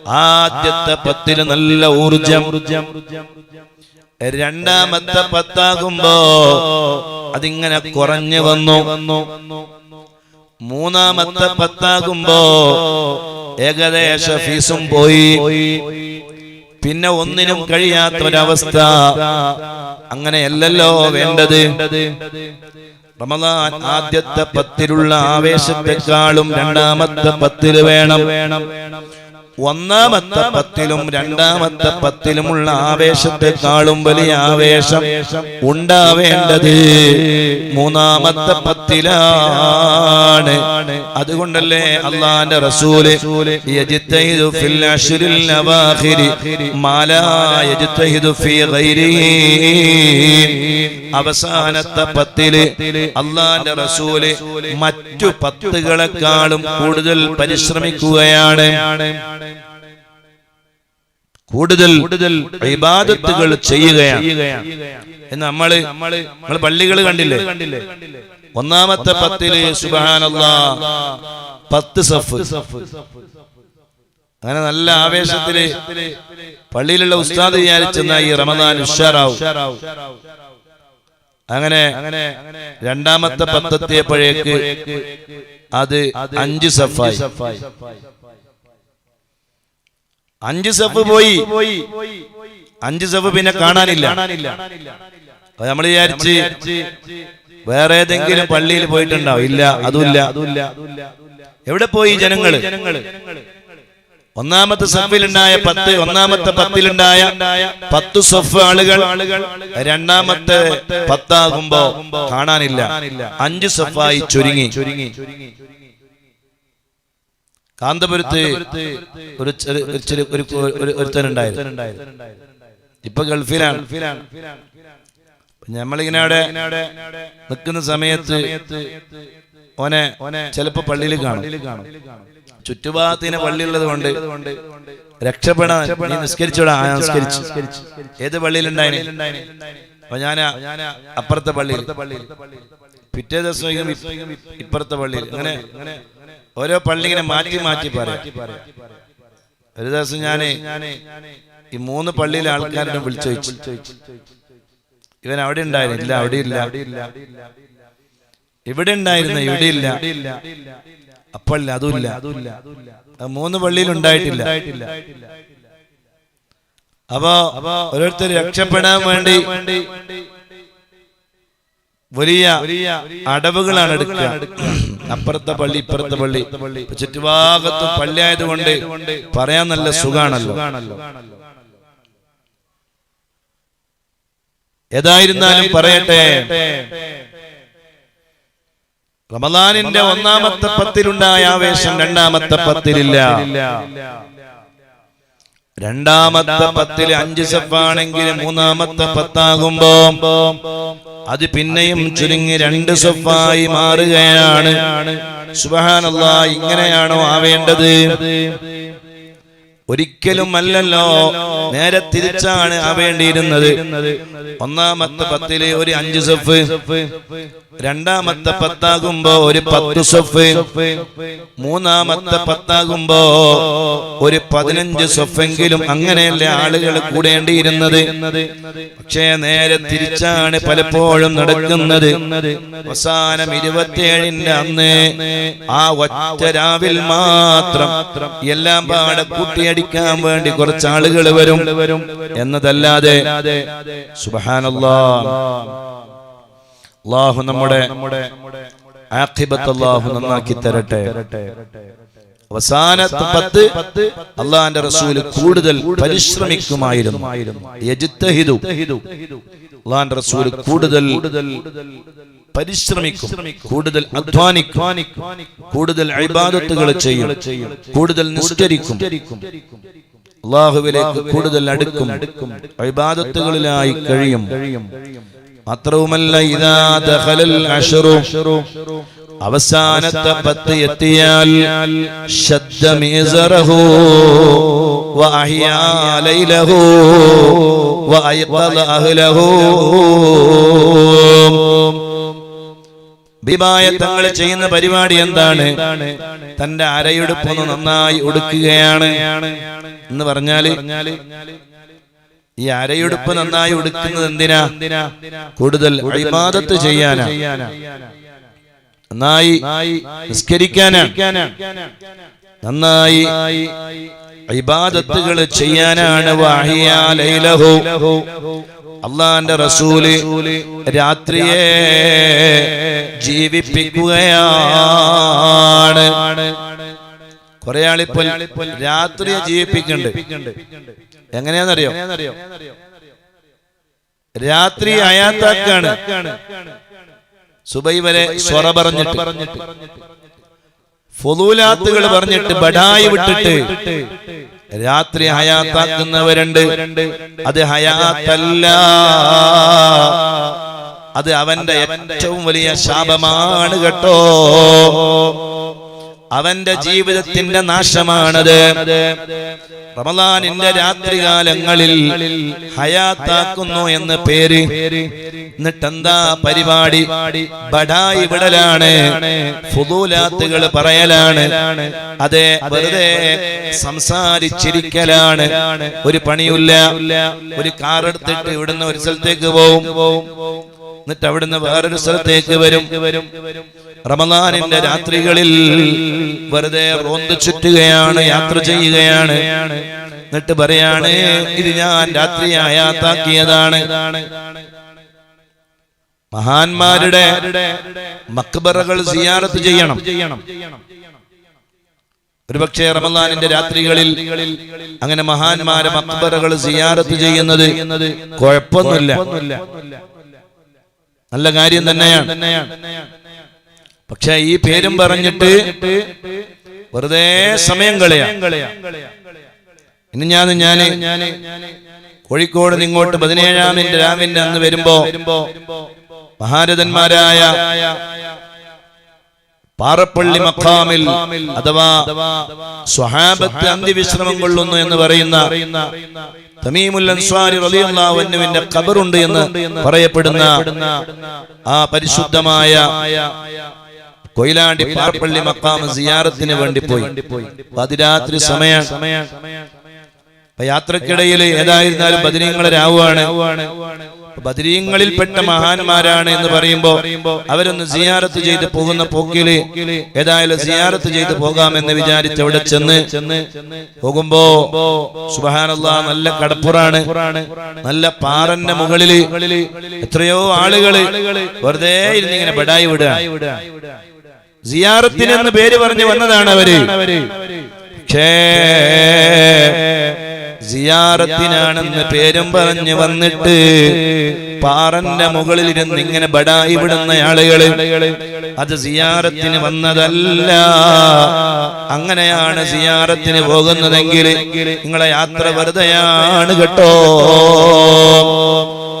ആദ്യത്തെ പത്തിന് നല്ല ഊർജം രണ്ടാമത്തെ പത്താകുമ്പോ അതിങ്ങനെ കുറഞ്ഞു വന്നു. മൂന്നാമത്തെ പത്താകുമ്പോ ഏകദേശ ഫീസും പോയി. പിന്നെ ഒന്നിനും കഴിയാത്ത ഒരവസ്ഥ അങ്ങനെയല്ലല്ലോ വേണ്ടത്. റമദാൻ ആദ്യത്തെ പത്തിലുള്ള ആവേശത്തെക്കാളും രണ്ടാമത്തെ പത്തിൽ വേണം വേണം വേണം. ഒന്നാമത്തെ പത്തിലും രണ്ടാമത്തെ പത്തിലുമുള്ള ആവേശത്തെക്കാളും വലിയ ആവേശം ഉണ്ടാവേണ്ടത് മൂന്നാമത്തെ പത്തിലാണ്. അതുകൊണ്ടല്ലേ അള്ളാന്റെ റസൂൽ അവസാനത്തെ പത്തിൽ അള്ളാന്റെ റസൂൽ മറ്റു പത്തുകളെക്കാളും കൂടുതൽ പരിശ്രമിക്കുകയാണ്. കൂടുതൽ ഇബാദത്തുകൾ ചെയ്യുകയാണ്. എന്ന് നമ്മൾ നമ്മൾ പള്ളികൾ കണ്ടില്ലേ? ഒന്നാമത്തെ പത്തിൽ പത്ത് സഫ്. അങ്ങനെ നല്ല ആവേശത്തിൽ പള്ളിയിലുള്ള ഉസ്താദ് വിചാരിച്ചെന്ന ഈ റമദാൻ ഉഷാറാവും. അങ്ങനെ രണ്ടാമത്തെ പത്തെത്തിയപ്പോഴേക്ക് അത് അഞ്ച് സഫായി. അഞ്ച് സഫ് പോയി. അഞ്ച് സെഫ് പിന്നെ കാണാനില്ല. നമ്മൾ വിചാരിച്ച് വേറെ ഏതെങ്കിലും പള്ളിയിൽ പോയിട്ടുണ്ടാവും. ഇല്ല അതുമില്ല. എവിടെ പോയി ജനങ്ങൾ? ഒന്നാമത്തെ സഫിലുണ്ടായ പത്ത് ഒന്നാമത്തെ പത്തിലുണ്ടായ പത്ത് സഫ് ആളുകൾ രണ്ടാമത്തെ പത്താകുമ്പോ കാണാനില്ല. അഞ്ച് സഫായി ചുരുങ്ങി. കാന്തപുരത്ത് ഒരു ഒരുത്തനുണ്ടായിരുന്നു. ഇപ്പൊ ഗൾഫിലാണ്. നമ്മളിങ്ങനെ അവിടെ നിൽക്കുന്ന സമയത്ത് ഓനെ ചിലപ്പോ പള്ളിയിൽ കാണും. ചുറ്റുഭാഗത്തിന് പള്ളിയുള്ളത് കൊണ്ട് രക്ഷപ്പെടാൻ നീ നിസ്കരിച്ചോടാ നിസ്കരിച്ചു. ഏത് പള്ളിയിലുണ്ടായിരുന്നു അപ്പൊ ഞാൻ അപ്പുറത്തെ പള്ളിയിൽ. പിറ്റേ ദിവസം ഇപ്പുറത്തെ പള്ളിയിൽ. അങ്ങനെ ഓരോ പള്ളി ഇങ്ങനെ മാറ്റി മാറ്റി പറയാം. ഒരു ദിവസം ഞാൻ ഈ മൂന്ന് പള്ളിയിലെ ആൾക്കാരെ വിളിച്ചു ചോദിച്ചു. ഇവൻ അവിടെ ഉണ്ടായിരുന്നു ഇല്ല. അവിടെ ഇല്ല. ഇവിടെ ഉണ്ടായിരുന്നു ഇവിടെ ഇല്ല. അപ്പല്ല അതുമില്ല അത് മൂന്ന് പള്ളിയിൽ ഉണ്ടായിട്ടില്ല. അപ്പോ ഓരോരുത്തർ രക്ഷപ്പെടാൻ വേണ്ടി വലിയ അടവുകളാണ് എടുക്കുക. അപ്പുറത്തെ പള്ളി ഇപ്പുറത്തെ പള്ളി ചുറ്റുഭാഗത്ത് പള്ളി ആയതുകൊണ്ട് പറയാൻ നല്ല സുഖാണല്ലോ. ഏതായിരുന്നാലും പറയട്ടെ. റമദാനിന്റെ ഒന്നാമത്തെ പത്തിലുണ്ടായ ആവേശം രണ്ടാമത്തെ പത്തിലില്ല. രണ്ടാമത്തെ പത്തിൽ അഞ്ച് സഫാണെങ്കിൽ മൂന്നാമത്തെ പത്താകുമ്പോ അത് പിന്നെയും ചുരുങ്ങി രണ്ട് സഫായി മാറുകയാണ്. സുബഹാനല്ല ഇങ്ങനെയാണോ ആവേണ്ടത്? ഒരിക്കലും അല്ലല്ലോ. നേരെ തിരിച്ചാണ് ആവേണ്ടിയിരുന്നത് ഒന്നാമത്തെ പത്തിൽ ഒരു അഞ്ച് സഫ്. രണ്ടാമത്തെ പത്താകുമ്പോ ഒരു പത്ത് സഫ്. മൂന്നാമത്തെ പത്താകുമ്പോ ഒരു പതിനഞ്ച് സഫെങ്കിലും അങ്ങനെയല്ലേ ആളുകൾ കൂടേണ്ടിയിരുന്നത്. പക്ഷേ നേരെ തിരിച്ചാണ് പലപ്പോഴും നടക്കുന്നത്. അവസാനം ഇരുപത്തിയേഴിന്റെ അന്ന് ആ ഒറ്റ രാവിൽ മാത്രം എല്ലാം പാടെ കൂട്ടിയടിക്കാൻ വേണ്ടി കുറച്ച് ആളുകൾ വരും എന്നതല്ലാതെ സുബഹാനല്ലാ. അള്ളാഹു നമ്മുടെ ആഖിബത്ത് അള്ളാഹു നന്നാക്കി തരട്ടെ. അവസാനത്തെ പത്ത് അള്ളാന്റെ റസൂൽ കൂടുതൽ പരിശ്രമിക്കുമായിരുന്നു. അള്ളാന്റെ റസൂൽ കൂടുതൽ പരിശ്രമിക്കും. കൂടുതൽ അധ്വാനിക്കും. കൂടുതൽ ഇബാദത്തുകൾ ചെയ്യും. കൂടുതൽ നിസ്കരിക്കും. അള്ളാഹുവിലേക്ക് കൂടുതൽ അടുക്കും. ഇബാദത്തുകളിലായി കഴിയും. മാത്രവുമല്ല ഇതാ ദഖലൽ അശ്റു. അവസാനത്തെ പത്ത് എത്തിയാൽ ശബ്ദ മീസറഹു വഅഹ്യാ ലൈലഹു വഅയ്ഖദ അഹ്ലഹു. ബിബായ തങ്ങൾ ചെയ്യുന്ന പരിപാടി എന്താണ്? തന്റെ അരയെടുപ്പൊന്ന് നന്നായി ഉടുക്കുകയാണ് എന്ന് പറഞ്ഞാൽ ഈ അരയെടുപ്പ് നന്നായി ഉടുക്കുന്നത് എന്തിനാ? കൂടുതൽ ഇബാദത്ത് ചെയ്യാനാ? നന്നായി നിസ്കരിക്കാനാണ് നന്നായി ഇബാദത്തുകൾ ചെയ്യാനാണ് അള്ളാന്റെ റസൂൽ രാത്രിയെ ജീവിപ്പിക്കുകയാണ്. കുറെ ആളിപ്പോൾ രാത്രിയെ ജീവിപ്പിക്കുന്നുണ്ട്. എങ്ങനെയാന്നറിയോ? രാത്രി അയാത്താക്കാണ്. സുബൈ വരെ സ്വറ പറഞ്ഞിട്ട്. ഫുലൂലാത്തുകൾ പറഞ്ഞിട്ട് ബഡായി വിട്ടിട്ട്. രാത്രി ഹയാത്താക്കുന്നവരുണ്ട്. അത് ഹയാത്തല്ല. അത് അവന്റെ ഏറ്റവും വലിയ ശാപമാണ് കേട്ടോ. അവന്റെ ജീവിതത്തിന്റെ നാശമാണത്. റമലാനിന്റെ രാത്രികാലങ്ങളിൽ ഹയാത്താക്കുന്നു എന്ന് പേര്. എന്നിട്ടെന്താ പരിപാടി? ബഡായി വിടലാണ്. ഫുദൂലാത്തുകൾ പറയലാണ്. അതെ വെറുതെ സംസാരിച്ചിരിക്കലാണ്. ഒരു പണിയില്ല ഒരു കാർ എടുത്തിട്ട് ഇവിടുന്ന് ഒരു സ്ഥലത്തേക്ക് പോവും. എന്നിട്ട് അവിടുന്ന് വേറൊരു സ്ഥലത്തേക്ക് വരും. റമദാനിന്റെ രാത്രികളിൽ വെറുതെ റോന്ത് ചുറ്റുകയാണ് യാത്ര ചെയ്യുകയാണ്. എന്നിട്ട് പറയാണ് ഇത് ഞാൻ രാത്രി ആയാത്താക്കിയതാണ് മഹാന്മാരുടെ മക്ബറകൾ സിയാറത്ത് ചെയ്യണം. ഒരുപക്ഷെ റമദാനിന്റെ രാത്രികളിൽ അങ്ങനെ മഹാന്മാരെ മക്ബറകൾ സിയാറത്ത് ചെയ്യുന്നത് കുഴപ്പമൊന്നുമില്ല. നല്ല കാര്യം തന്നെയാണ്. പക്ഷെ ഈ പേരും പറഞ്ഞിട്ട് വെറുതെ സമയം കളയാ. ഇനി ഞാൻ ഞാൻ കോഴിക്കോട് നിങ്ങോട്ട് ഇങ്ങോട്ട് പതിനേഴാമിന്റെ രാമിന്റെ അന്ന് വരുമ്പോ മഹാരഥന്മാരായ പാറപ്പള്ളി മഖാമിൽ അഥവാ സ്വഹാബത്ത് അന്തിവിശ്രമം കൊള്ളുന്നു എന്ന് പറയുന്ന തമീമുൽ അൻസ്വാരി റളിയല്ലാഹു അൻഹുവിന്റെ ഖബറുണ്ട് എന്ന് പറയപ്പെടുന്ന ആ പരിശുദ്ധമായ കൊയിലാണ്ടി പാർപ്പള്ളി മക്കാമ സിയാറത്തിന് വേണ്ടി പോയി. പതിരാത്രി സമയം. യാത്രക്കിടയിൽ ഏതായിരുന്നാലും ബദരീങ്ങളെ രാവുകയാണ് ബദരീങ്ങളിൽപ്പെട്ട മഹാന്മാരാണ് എന്ന് പറയുമ്പോ അവരൊന്ന് സിയാറത്ത് ചെയ്ത് പോകുന്ന പോക്കിൽ ഏതായാലും സിയാറത്ത് ചെയ്ത് പോകാമെന്ന് വിചാരിച്ച് അവിടെ ചെന്ന് പോകുമ്പോ സുബഹാനല്ല നല്ല കടപ്പുറാണ്. നല്ല പാറന്റെ മുകളിൽ എത്രയോ ആളുകൾ വെറുതെ ഇരുന്നിങ്ങനെ ബെഡായി വിടുക. സിയാറത്തിനെന്ന് പേര് പറഞ്ഞു വന്നതാണ് അവർ. പക്ഷേ സിയാറത്തിനാണെന്ന് പേരും പറഞ്ഞു വന്നിട്ട് പാറന്റെ മുകളിൽ ഇരുന്ന് ഇങ്ങനെ ബടായി വിടുന്ന ആളുകൾ അത് സിയാറത്തിന് വന്നതല്ല. അങ്ങനെയാണ് സിയാറത്തിന് പോകുന്നതെങ്കിൽ നിങ്ങളെ യാത്ര വെറുതെയാണ് കേട്ടോ.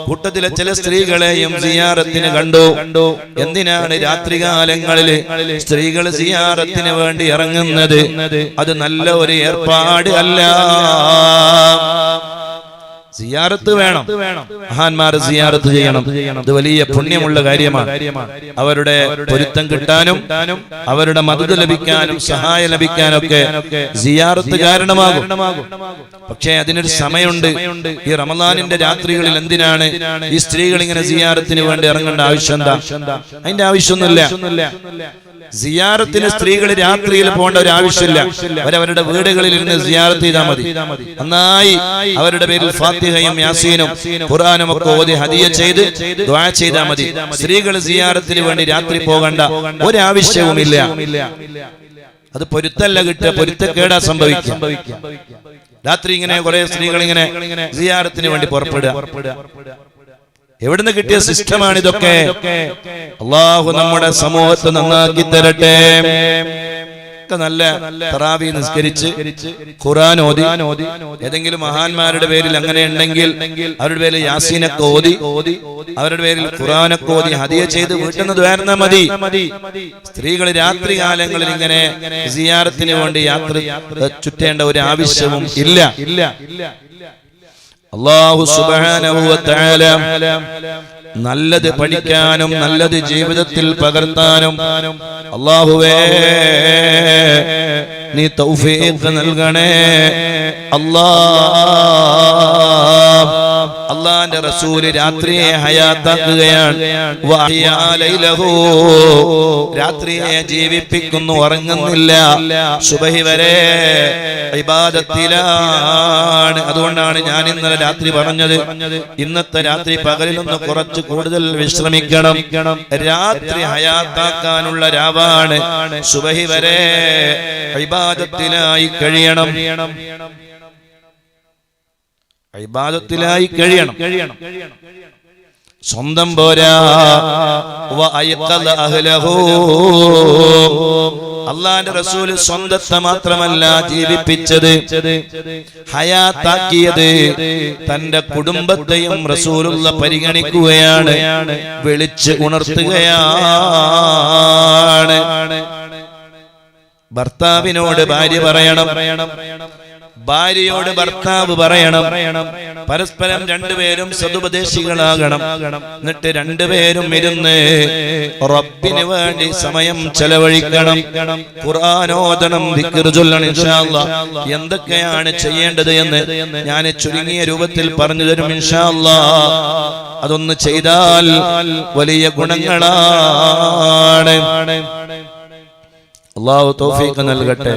കൂട്ടത്തിലെ ചില സ്ത്രീകളെയും സിയാറത്തിന് കണ്ടു. കണ്ടു. എന്തിനാണ് രാത്രികാലങ്ങളിൽ സ്ത്രീകൾ സിയാറത്തിന് വേണ്ടി ഇറങ്ങുന്നത്? അത് നല്ല ഒരു ഏർപ്പാട് അല്ല. സിയാറത്ത് വേണം. മഹാന്മാർ സിയാറത്ത് ചെയ്യണം. ഇത് വലിയ പുണ്യമുള്ള കാര്യമാണ്. അവരുടെ പൊരുത്തം കിട്ടാനും അവരുടെ മദത് ലഭിക്കാനും സഹായം ലഭിക്കാനൊക്കെ സിയാറത്ത് കാരണമാകും. പക്ഷേ അതിനൊരു സമയമുണ്ട്. ഈ റമദാനിന്റെ രാത്രികളിൽ എന്തിനാണ് ഈ സ്ത്രീകൾ ഇങ്ങനെ സിയാറത്തിന് വേണ്ടി ഇറങ്ങേണ്ട ആവശ്യം എന്താ? അതിന്റെ ആവശ്യമൊന്നുമില്ല. സിയാറത്തിന് സ്ത്രീകൾ രാത്രിയിൽ പോകേണ്ട ഒരു ആവശ്യമില്ല. അവരവരുടെ വീടുകളിൽ ഇരുന്ന് സിയാറത്ത് ചെയ്താൽ മതി. നന്നായി അവരുടെ പേരിൽ ഫാത്തിഹയും യാസീനും ഖുറാനും ഒക്കെ ഓതി ഹദിയ ചെയ്ത് ദ്വാ ചെയ്താൽ മതി. സ്ത്രീകൾ സിയാറത്തിന് വേണ്ടി രാത്രി പോകേണ്ട ഒരാവശ്യവുമില്ല. അത് പൊരുത്തല്ല കിട്ടുക. പൊരുത്തക്കേടാ സംഭവിക്കും രാത്രി ഇങ്ങനെ കുറെ സ്ത്രീകൾ ഇങ്ങനെ സിയാറത്തിന് വേണ്ടി പുറപ്പെടുക. എവിടുന്ന് കിട്ടിയ സിസ്റ്റമാണ് ഇതൊക്കെ. അള്ളാഹു നമ്മുടെ സമൂഹത്തെ നന്നാക്കി തരട്ടെ. നല്ല തറാവി നിസ്കരിച്ച് ഖുറാൻ ഓതി. ഏതെങ്കിലും മഹാന്മാരുടെ പേരിൽ അങ്ങനെ ഉണ്ടെങ്കിൽ അവരുടെ പേരിൽ യാസീനൊക്കെ ഓതി. അവരുടെ പേരിൽ ഖുറാനൊക്കെ ഓതി. ഹതിയെ ചെയ്ത് വീട്ടിൽ നിന്ന് മതി. സ്ത്രീകൾ രാത്രി കാലങ്ങളിൽ ഇങ്ങനെ സിയാറത്തിന് വേണ്ടി യാത്ര ചുറ്റേണ്ട ഒരു ആവശ്യവും ഇല്ല ഇല്ല. അള്ളാഹു തആല നല്ലത് പഠിക്കാനും നല്ലത് ജീവിതത്തിൽ പകർത്താനും അള്ളാഹുവേ നീ തൗഫീഖ് നൽകണേ. അല്ലാ അള്ളാന്റെ റസൂൽ രാത്രിയെ ഹയാത്താക്കുകയാണ്. രാത്രിയെ ജീവിപ്പിക്കുന്നു ഉറങ്ങുന്നില്ല. സുബഹി വരെ ഇബാദത്തിലാണ്. അതുകൊണ്ടാണ് ഞാൻ ഇന്നലെ രാത്രി പറഞ്ഞത്. ഇന്നത്തെ രാത്രി പകലിലൊന്ന് കുറച്ച് കൂടുതൽ വിശ്രമിക്കണം. രാത്രി ഹയാത്താക്കാനുള്ള രാവാണ്. സുബഹി വരെ ഇബാദത്തിലായി കഴിയണം. ഇബാദത്തിലായി കഴിയണം. സ്വന്തം പോരാ. വ അയ്ഖദ അഹ്ലഹു. അള്ളാന്റെ റസൂൽ സ്വന്തത്തെ മാത്രമല്ല ജീവിപ്പിച്ചത് ഹയാത്താക്കിയത് തന്റെ കുടുംബത്തെയും റസൂലുള്ള പരിഗണിക്കുകയാണ് വിളിച്ച് ഉണർത്തുകയാണ്. ഭർത്താവിനോട് ഭാര്യ പറയണം. ഭാര്യയോട് ഭർത്താവ് പറയണം. പരസ്പരം രണ്ടുപേരും സതുപദേശികളാകണം എന്നിട്ട് രണ്ടുപേരും ഇരുന്ന് റബ്ബിന് വേണ്ടി സമയം ചെലവഴിക്കണം. ഖുർആാനോദനം ചൊല്ലണം. എന്തൊക്കെയാണ് ചെയ്യേണ്ടത് എന്ന് ഞാൻ ചുരുങ്ങിയ രൂപത്തിൽ പറഞ്ഞു തരും ഇൻഷാല്ല. അതൊന്ന് ചെയ്താൽ വലിയ ഗുണങ്ങളാണ്. അള്ളാഹു തൗഫീഖ് നൽകട്ടെ.